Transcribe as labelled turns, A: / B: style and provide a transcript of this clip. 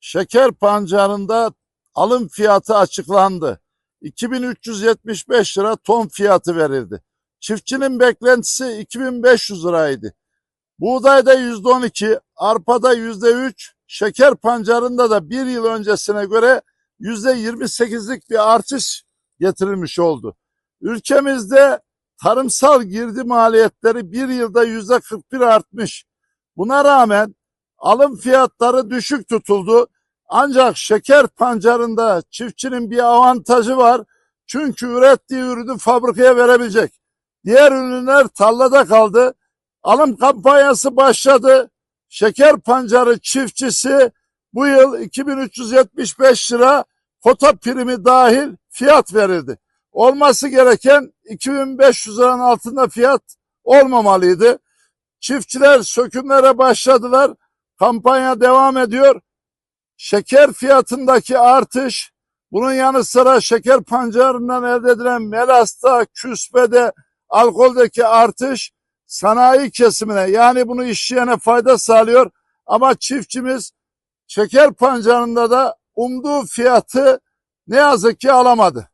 A: şeker pancarında alım fiyatı açıklandı. 2375 lira ton fiyatı verildi. Çiftçinin beklentisi 2500 liraydı. Buğdayda %12, arpada %3, şeker pancarında da bir yıl öncesine göre %28'lik bir artış getirilmiş oldu. Ülkemizde tarımsal girdi maliyetleri bir yılda %41 artmış. Buna rağmen alım fiyatları düşük tutuldu. Ancak şeker pancarında çiftçinin bir avantajı var. Çünkü ürettiği ürünü fabrikaya verebilecek. Diğer ürünler tarlada kaldı. Alım kampanyası başladı. Şeker pancarı çiftçisi bu yıl 2375 lira kota primi dahil fiyat verildi. Olması gereken 2500 liranın altında fiyat olmamalıydı. Çiftçiler sökümlere başladılar. Kampanya devam ediyor. Şeker fiyatındaki artış, bunun yanı sıra şeker pancarından elde edilen melasta, küspede, alkoldeki artış sanayi kesimine yani bunu işleyene fayda sağlıyor. Ama çiftçimiz şeker pancarında da umduğu fiyatı ne yazık ki alamadı.